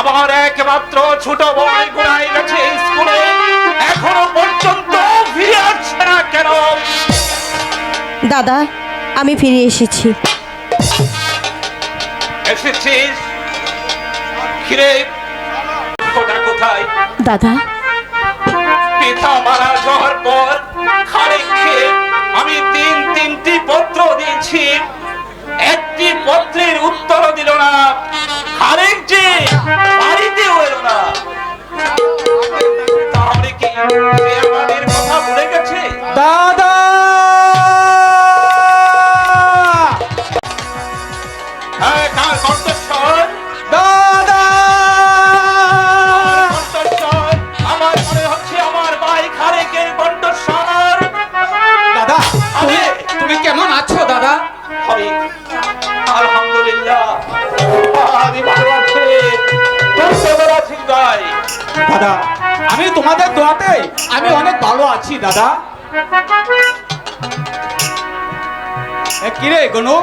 আমার একমাত্র ছোট বই গুড়াই গেছে স্কুলে। এখনও পর্যন্ত ফিরে আসছে না কেন? দাদা আমি ফিরে এসেছি। এসেছিস? ফিরে কোথায়? দাদা। পিতা মারা যাওয়ার পর খানিককে আমি তিন তিনটি পত্র দিয়েছি। একটি পত্রের উত্তর দিল না। আরেক যে বাড়িতে হইল না। তাহলে কি আমাদের কথা ভুলে গেছে? দাদা! হ্যাঁ কার দাদা আমি তোমাদের দোয়াতে আমি অনেক ভালো আছি দাদা। কিরে গনু?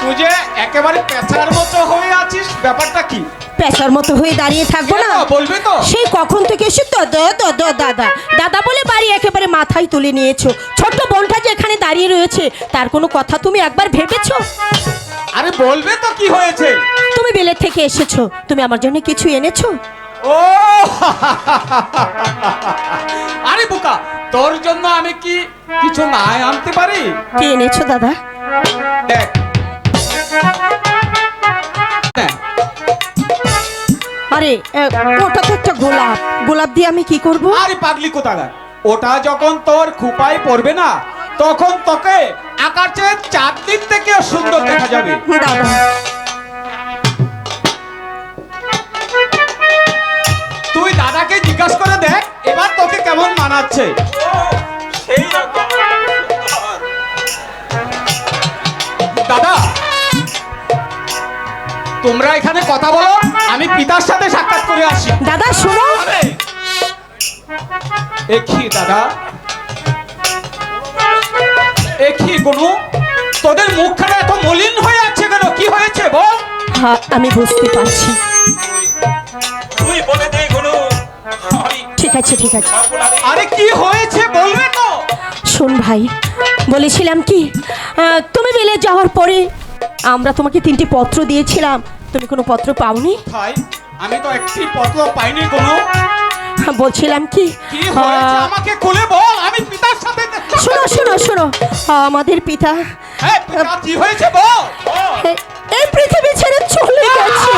তুই যে একেবারে পেছার মতো হয়ে আছিস ব্যাপারটা কি? পেশার মতো হয়ে দাঁড়িয়ে থাকব না? বলবে তো। সেই কখন থেকে এসে দাদা দাদা দাদা। দাদা বলে বাড়ি একেবারে মাথায় তুলে নিয়েছো। ছোট্ট বোনটা যে এখানে দাঁড়িয়ে রয়েছে তার কোনো কথা তুমি একবার ভেবেছো? আরে বলবে তো কি হয়েছে? তুমি বিলেত থেকে এসেছ। তুমি আমার জন্য কিছু এনেছো? ও! আরে বোকা তোর জন্য আমি কি কিছু না আনতে পারি? কি এনেছো দাদা? দেখ। আরে ওটা তো একটা গোলাপ। গোলাপ দিয়ে আমি কি করব? আরে পাগলি কোথাকার। ওটা যখন তোর খুপায় পড়বে না তখন তোকে আকাশের চারদিক থেকে সুন্দর দেখা যাবে। দাদা জিজ্ঞাসা করে দেখ এবার তোকে কেমন মানাচ্ছে। দাদা তোমরা এখানে কথা বলো আমি পিতার সাথে সাক্ষাৎ করে আসি। দাদা শোনো। একই দাদা? একই গনু? তোদের মুখখানা এত মলিন হয়ে আছে কেন? কি হয়েছে বল? হ্যাঁ আমি বুঝতে পারছি। তুই বলে দে আমি ঠিক আছে ঠিক আছে। আরে কি হয়েছে বলবে তো? শোন ভাই বলেছিলাম কি তুমি বেলে যাওয়ার পরে আমরা তোমাকে তিনটি পত্র দিয়েছিলাম। তুমি কোনো পত্র পাওনি? ভাই আমি তো একটি পত্র পাইনি কোনো। বলছিলাম কি আমাকে খুলে বল আমি পিতার সাথে শোনো শোনো শোনো আমাদের পিতা হ্যাঁ কি হয়েছে বল? এই পৃথিবী ছেড়ে চলে গেছে।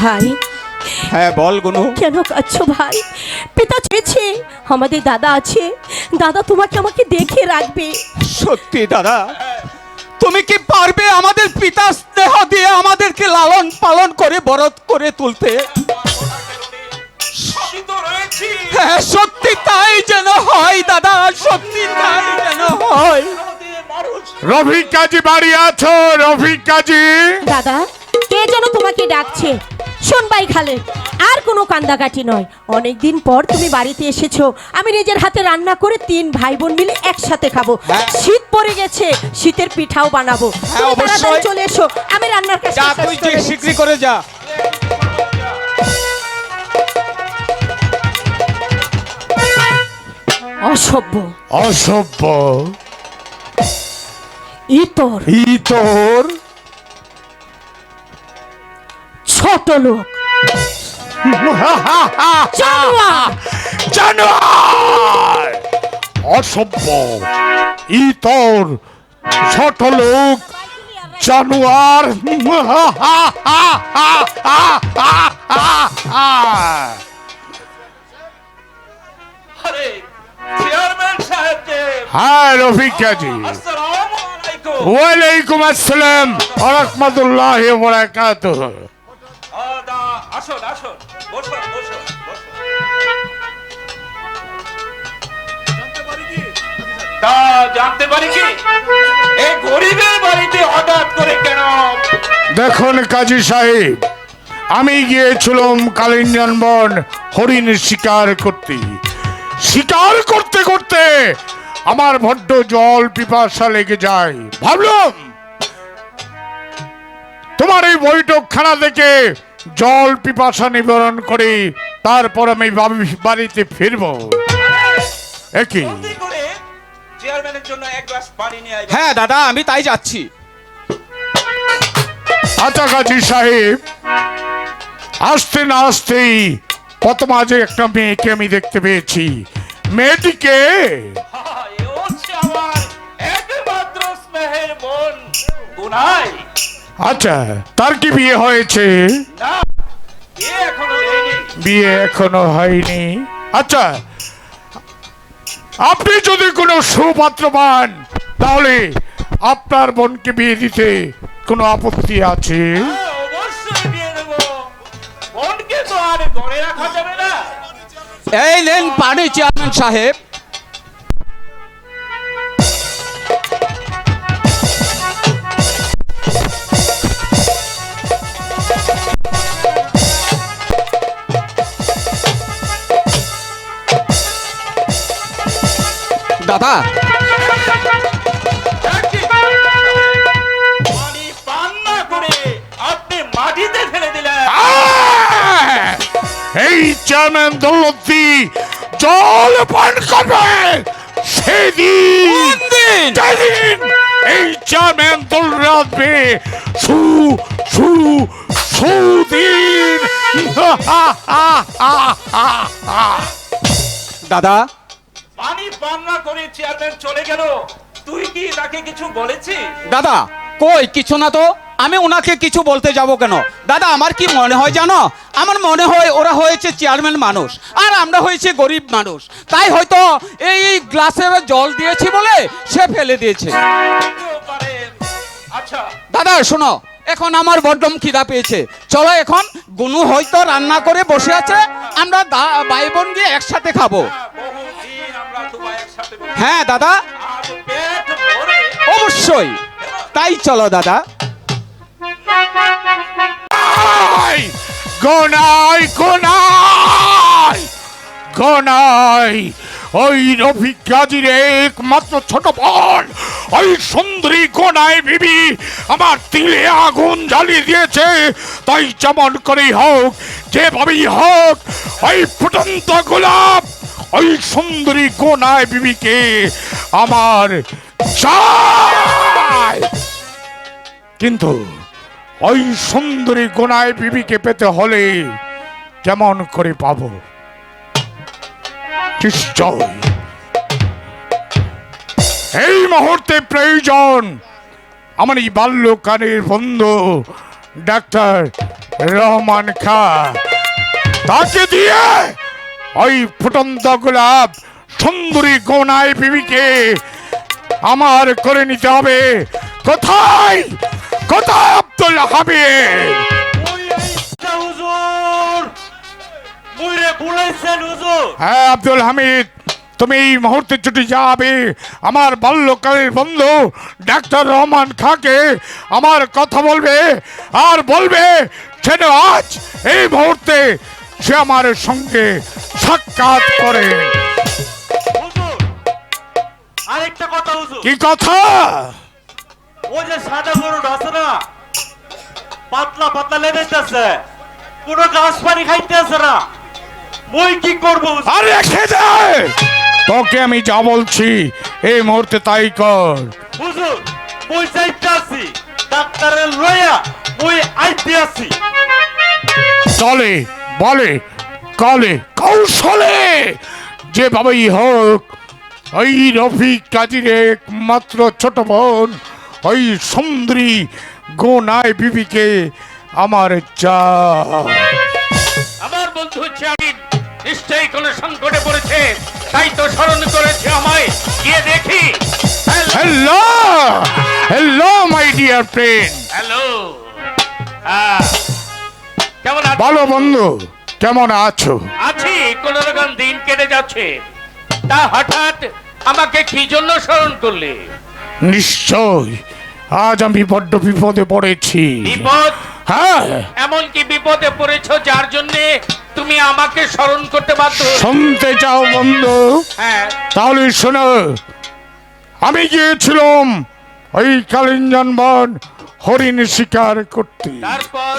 হ্যাঁ বল গুনু। কেন কাঁদছো ভাই? পিতা চেয়েছে আমাদের দাদা আছে। দাদা তোমাকে আমাকে দেখে রাখবে। সত্যি দাদা তুমি কি পারবে আমাদের পিতা স্নেহ দিয়ে আমাদেরকে লালন পালন করে বরত করে তুলতে? হ্যাঁ সত্যি তাই যেন হয় দাদা সত্যি তাই যেন হয়। রফিক কাজী বাড়ি আছো রফিক কাজী। দাদা কে যেন তোমাকে ডাকছে? শোন ভাই খালে আর কোনো কান্দাকাটি নয়। অনেকদিন পর তুমি বাড়িতে এসেছ। আমি নিজের হাতে রান্না করে তিন ভাই বোন মিলে একসাথে খাব। হ্যাঁ। শীত পড়ে গেছে শীতের পিঠাও বানাবো। হ্যাঁ, তুমি তাড়াতাড়ি চলে এসো আমি রান্নার কাজ যা তুই শীঘ্রই করে যা। অসভ্য। অসভ্য। ইতর। ই ছোট লোক জানোয়ার। অসভ্য ই তোর ছোট লোক জানোয়ার হ্যাঁ রফিক কাজী। ওয়ালাইকুম আসসালাম। রহমতুল্লাহ বরাকাতুহ। জানতে পারি কি? এই গরিবের বাড়িতে হঠাৎ করে কেন? দেখুন কাজী সাহেব, আমি গিয়েছিলাম কালিঞ্জন বন হরিণের শিকার করতে। শিকার করতে করতে আমার বড্ড জল পিপাসা লেগে যায়। ভাবলাম, তোমার এই বৈঠকখানা থেকে জল পিপাসা নিবারণ করে তারপর আমি বাড়িতে ফিরবো। একই চেয়ারম্যানের জন্য এক গ্লাস পানি নিয়ে আইবেন হ্যাঁ দাদা আমি তাই যাচ্ছি। আচ্ছা সাহেব। আসতে না আসতেই কত মাঝে একটা মেয়েকে আমি দেখতে পেয়েছি। মেয়েটিকে? এ হচ্ছে আমার একমাত্র স্নেহের বোন গুনাই আচ্ছা তার কি বিয়ে হয়েছে? না এ এখনও হয়নি। বিয়ে এখনও হয়নি। আচ্ছা আপনি যদি কোনো সুপাত্র পান তাহলে আপনার বোনকে বিয়ে দিতে কোনো আপত্তি আছে? অবশ্যই বিয়ে দেবো। বোনকে তো আর ঘরে রাখা যাবে না। এই নেন পানি চেয়ারম্যান সাহেব। দাদা। দেখি। পানি পান না করে আপনি মাটিতে ফেলে এই চেয়ারম্যান দৌলতী জল পান করবে। সেদিন এই চেয়ারম্যান দৌড়াবে সু সু সুদিন। দাদা পানি পান না করে চেয়ারম্যান চলে গেল। তুই কি তাকে কিছু বলেছিস? দাদা কই? কিছু না তো। আমি ওনাকে কিছু বলতে যাব কেন? দাদা আমার কি মনে হয় জানো? আমার মনে হয় ওরা হয়েছে চেয়ারম্যান মানুষ আর আমরা হয়েছে গরিব মানুষ। তাই হয়তো এই গ্লাসে জল দিয়েছি বলে সে ফেলে দিয়েছে। আচ্ছা। দাদা শোনো এখন আমার বড্ডম খিদা পেয়েছে। চলো এখন গুনু হয়তো রান্না করে বসে আছে। আমরা ভাই বোন গিয়ে একসাথে খাব। হ্যাঁ দাদা। অবশ্যই। তাই চলো, দাদা। গনাই গনাই গনাই ওই রফিক একমাত্র ছোট বোন। ওই সুন্দরী গনাই বিবি আমার তিলে আগুন জ্বালিয়ে দিয়েছে। তাই যেমন করেই হোক, যেভাবেই হোক, ওই ফুটন্ত গোলাপ ওই সুন্দরী গোনায় বিবিকে আমার কিন্তু ওই সুন্দরী গোনায় বিবিকে পেতে হলে কেমন করে পাবো? এই মুহূর্তে প্রয়োজন আমার এই বাল্যকালের বন্ধু ডাক্তার রহমান খা। তাকে দিয়ে ওই ফুটন্ত গোলাপ সুন্দরী গোনায় বিবিকে আমার করে নিতে হবে। কোথায়? কোথায় আব্দুল হুজুর হ্যাঁ আব্দুল হামিদ তুমি এই মুহূর্তে ছুটে যাবে। আমার বাল্যকালের বন্ধু ডাক্তার রহমান খাকে আমার কথা বলবে আর বলবে সেটা আজ এই মুহূর্তে সে আমার সঙ্গে সাক্ষাৎ করে। আরেকটা কথা হুজুর। কি কথা? ওই যে সাদা গরুটা আছে না পাতলা পাতলা লেবেতেছে কোনো ঘাস পানি খাইতেছে না। মই কি করব? আর রেখে দে! তোকে আমি যা বলছি এই মুহূর্তে তাই কর। হুজুর মই চাইতে আছি ডাক্তারের লইয়া মই আইতে আছি চলে বলে কলে কৌশলে। যেভাবেই হোক ওই রফিক কাজীর একমাত্র ছোট বোন ওই সুন্দরী গোনায় বিবিকে আমার চা আমার বন্ধু হচ্ছে আমি নিশ্চয়ই কোনো সংকটে পড়েছে তাই তো স্মরণ করেছে আমায়। গিয়ে দেখি। Hello hello my dear friend hello কেমন? ভালো বন্ধু। কেমন আছো? আছি কোন রকম দিন কেটে যাচ্ছে। তা হঠাৎ আমাকে কি জন্য স্মরণ করলে? নিশ্চয় আজ আমি বড্ড বিপদে পড়েছি। বিপদ? হ্যাঁ। এমন কি বিপদে পড়েছো যার জন্য তুমি আমাকে স্মরণ করতে বাধ্য শুনতে চাও বন্ধু? হ্যাঁ। তাহলে শোনো আমি গিয়েছিলাম ওই কালিঞ্জন বন হরিণ শিকার করতে। তারপর?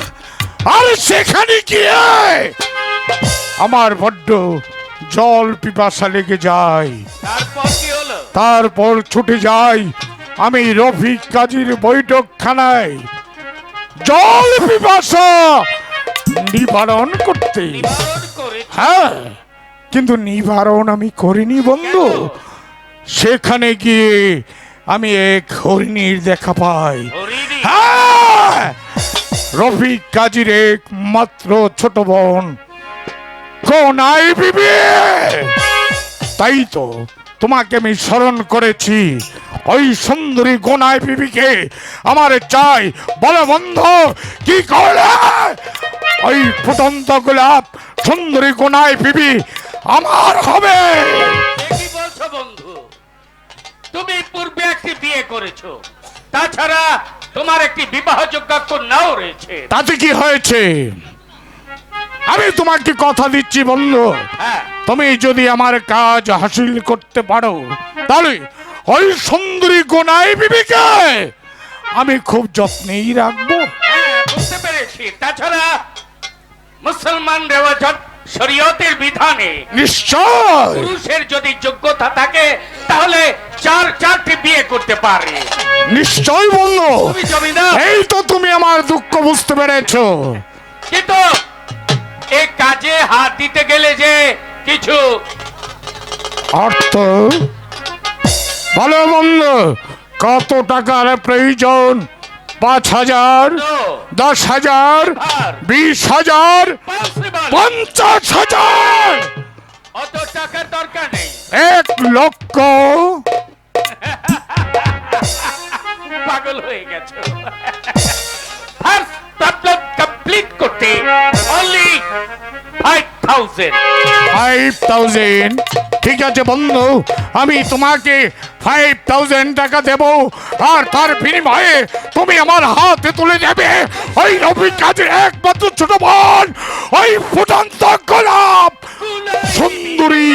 আর সেখানে গিয়ে আমার বড্ড জল পিপাসা লেগে যায়। তারপর ছুটে যাই আমি রফিক কাজীর বৈঠকখানায়। জল পিপাসা নিবারণ করতে। হ্যাঁ কিন্তু নিবারণ আমি করিনি বন্ধু। সেখানে গিয়ে আমি এক হরিণীর দেখা পাই। হ্যাঁ রফিক কাজীর একমাত্র ছোট বোন। কোনাই বিবি? তাই তো তোমাকে আমি স্মরণ করেছি। ওই সুন্দরী গোনায় বিবিকে আমার চাই। বলো বন্ধ, কি করলে? ওই ফুটন্ত গোলাপ সুন্দরী গোনায় বিবি আমার হবে। কি বলছো বন্ধু? তুমি পূর্বে একটি বিয়ে করেছ। তাছাড়া তোমার একটি বিবাহযোগ্য কন্যাও রয়েছে। তাতে কি হয়েছে? আমি তোমাকে কথা দিচ্ছি বন্ধু? হ্যাঁ। তুমি যদি আমার কাজ হাসিল করতে পারো তাহলে ওই সুন্দরী গোনায় বিবিকে আমি খুব যত্নেই রাখব। হ্যাঁ বুঝতে পেরেছি। তাছাড়া মুসলমান দেওয়া রেওয়াজত শরীয়তের বিধানে নিশ্চয়। পুরুষের যদি যোগ্যতা থাকে তাহলে চার চারটি বিয়ে করতে পারে। নিশ্চয় বন্ধু এই তো তুমি আমার দুঃখ বুঝতে পেরেছ। কিন্তু এই কাজে হাত দিতে গেলে যে কিছু অর্থ? ভালো বন্ধু কত টাকার প্রয়োজন? পাঁচ হাজার দশ হাজার বিশ হাজার পঞ্চাশ হাজার। অত টাকার দরকার নেই। এক লক্ষ। পাগল হয়ে গেছে। ফার্স্ট প্রবলেম কমপ্লিট করতে only five thousand five thousand ঠিক আছে বন্ধু আমি তোমাকে ফাইভ থাউজেন্ড টাকা দেব আর তার বিনিময়ে তুমি আমার হাতে তুলে দেবে। ওই রবি কাজের একমাত্র ছোট বোন ওই ফুটন্ত গোলাপ। সুন্দরী।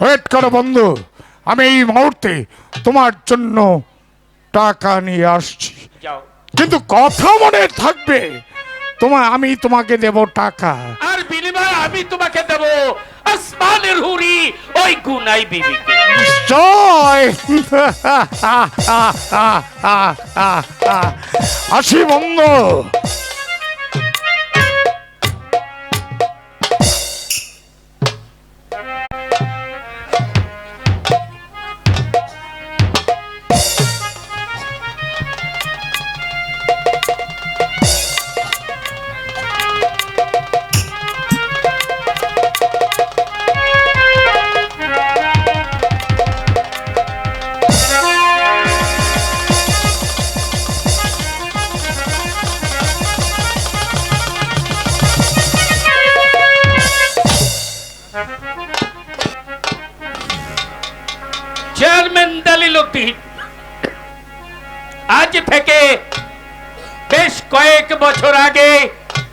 ওয়েট করো বন্ধু আমি এই মুহূর্তে তোমার জন্য টাকা নিয়ে আসছি। কিন্তু কথা মনে থাকবে। তোমার আমি তোমাকে দেব টাকা। আর বিনিময়ে আমি তোমাকে দেব আসমানের হুরি ওই গুনাই বিবিকে। জয় আসি বন্ধু দিন আজ থেকে বেশ কয়েক বছর আগে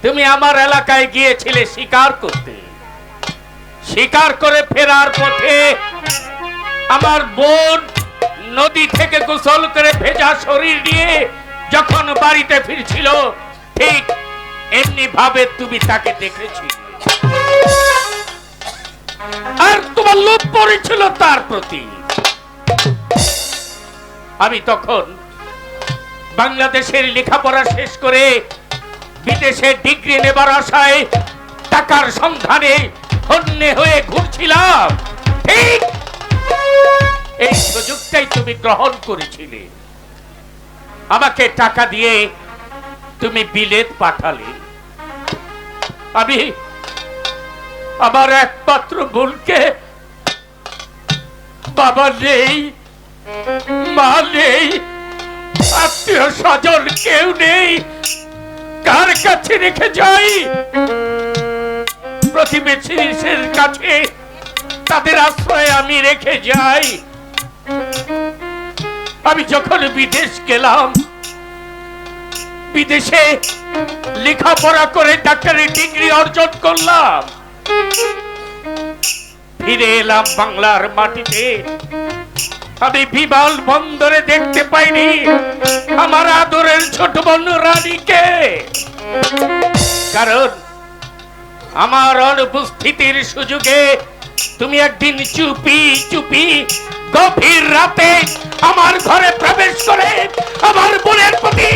তুমি আমার এলাকায় গিয়েছিলে শিকার করতে। শিকার করে ফেরার পথে আমার বোন নদী থেকে গোসল করে ভেজা শরীর নিয়ে যখন বাড়িতে ফিরছিল, ঠিক এমনি ভাবে তুমি তাকে দেখেছিলে। আর তোমার লোভ পড়েছিল তার প্রতি। আমি তখন বাংলাদেশের লেখাপড়া শেষ করে বিদেশে ডিগ্রি নেবার আশায় টাকার সন্ধানে হন্যে হয়ে ঘুরছিলাম। ঠিক এই সুযোগটাই তুমি গ্রহণ করেছিলে। আমাকে টাকা দিয়ে তুমি বিলেত পাঠালে। আমি আমার একমাত্র বোনকে বাবা নেই মা নেই আত্মীয় স্বজন কেউ নেই। কার কাছে রেখে যাই? প্রতিবেশীর কাছে তাদের আশ্রয় আমি রেখে যাই। আমি যখন বিদেশ গেলাম, বিদেশে লেখাপড়া করে ডাক্তারি ডিগ্রি অর্জন করলাম। ফিরে এলাম বাংলার মাটিতে। আমি বিমাল বন্দরে দেখতে পাইনি। আমার আদরের ছোট বোন রানীকে। কারণ আমার অনুপস্থিতির সুযোগে তুমি একদিন চুপি চুপি গভীর রাতে আমার ঘরে প্রবেশ করে আমার বোনের প্রতি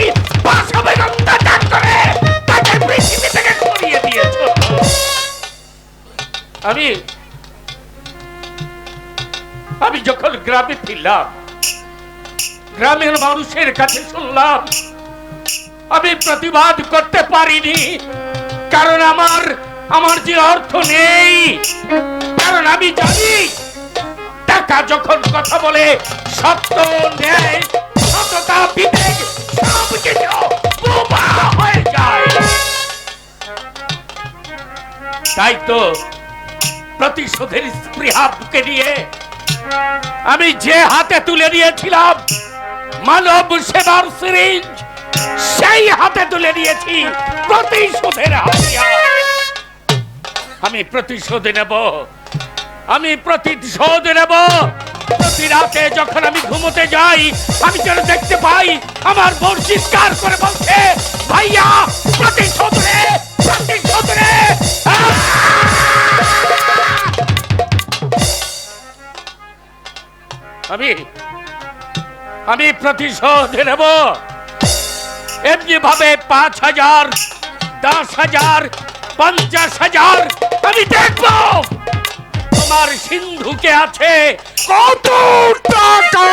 করে আমি আমি যখন গ্রামে ফিরলাম গ্রামের মানুষের কাছে শুনলাম, আমি প্রতিবাদ করতে পারিনি, কারণ আমার আমার যে অর্থ নেই, কারণ আমি জানি, টাকা যখন কথা বলে, সত্য, ন্যায়, সততা, বিবেক সব হয়ে যায়। তাই তো প্রতিশোধের স্পৃহা বুকে নিয়ে আমি যে হাতে তুলে নিয়েছিলাম মানব সেবার সিরিঞ্জ সেই হাতে তুলে নিয়েছি প্রতিশোধের আমি প্রতিশোধ নেব। আমি প্রতিশোধ নেব। প্রতি রাতে যখন আমি ঘুমোতে যাই, আমি যেন দেখতে পাই, আমার বোন চিৎকার করে বলছে, ভাইয়া, প্রতিশোধ রে প্রতিশোধ রে আমি আমি প্রতিশোধ নেব। এমনি ভাবে পাঁচ হাজার দশ হাজার পঞ্চাশ হাজার আমি দেখব। তোমার সিন্ধুকে আছে কত টাকা?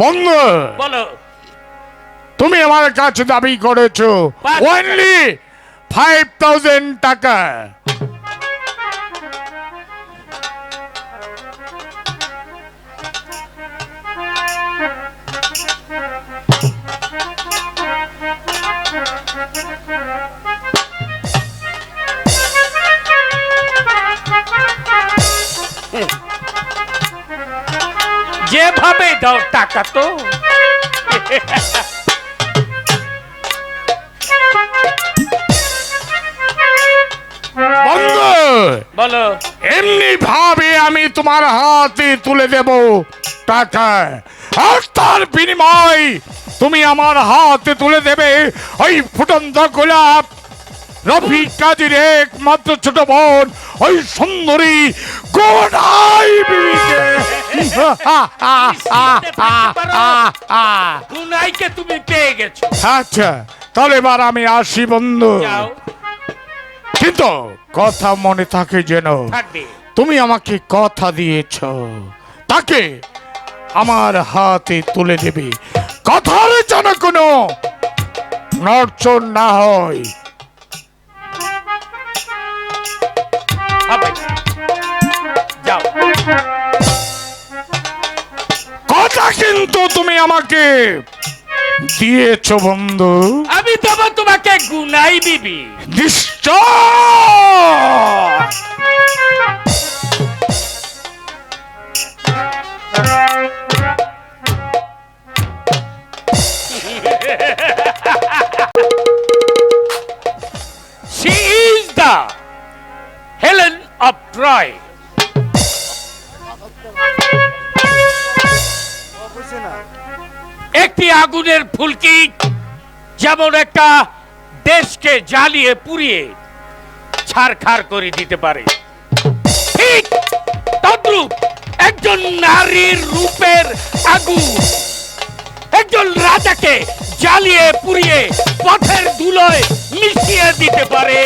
বন্ধু বলো। তুমি আমার কাছে দাবি করেছ। ওনলি ফাইভ থাউজেন্ড টাকা। যেভাবে দাও টাকা তো। বন্ধু বলো। এমনি ভাবে আমি তোমার হাতে তুলে দেব টাকা। আর তার বিনিময় তুমি আমার হাতে তুলে দেবে ওই ফুটন্ত গোলাপ রফি কাজীর একমাত্র ছোট বোন ওই সুন্দরী গোনাই বিবিকে গুনাইকে তুমি পেয়ে গেছো। আচ্ছা তাহলে এবার আমি আসি বন্ধু। যাও। কিন্তু কথা মনে থাকে যেন থাকবে। তুমি আমাকে কথা দিয়েছ তাকে আমার হাতে তুলে দেবে। কথার যেন কোনো নড়চড় না হয়। আমাকে দিয়েছ বন্ধু। আমি দেব তোমাকে গুনাই দিবি নিশ্চয়। She is the Helen of Troy. একটি আগুনের ফুলকি যেমন একটা দেশকে জ্বালিয়ে পুড়িয়ে ছারখার করে দিতে পারে ঠিক তদ্রূপ একজন নারীর রূপের আগুন একজন রাজাকে জ্বালিয়ে পুড়িয়ে পথের ধুলোয় মিশিয়ে দিতে পারে.